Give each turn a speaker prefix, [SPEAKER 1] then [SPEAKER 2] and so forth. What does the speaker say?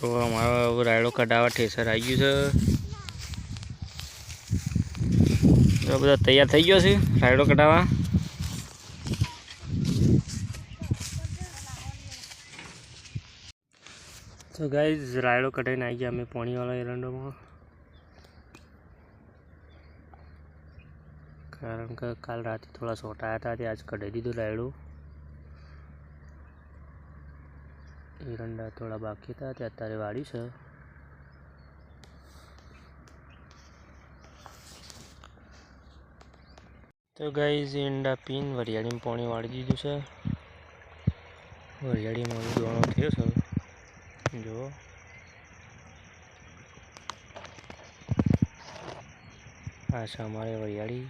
[SPEAKER 1] તો અમારો રાયડો કઢાવા ઠેસર આવી ગયું છે. બધા તૈયાર થઈ ગયો છે રાયડો કઢાવા તો ગાઈઝ રાયડો કઢાઈને આવી ગયા અમે પોણીવાળા એરંડોમાં. કારણ કે કાલ રાતે થોડા સોટા હતા, તે આજ કઢાઈ દીધું રાયડું. એરંડા થોડા બાકી હતા, તે અત્યારે વાળી છે. તો ગાઈઝ ઈંડા પીન વરિયાળીમાં પાણી વાળી દીધું છે. વરિયાળીમાં દોણો થયો છે. જુઓ આ અમારે વરિયાળી.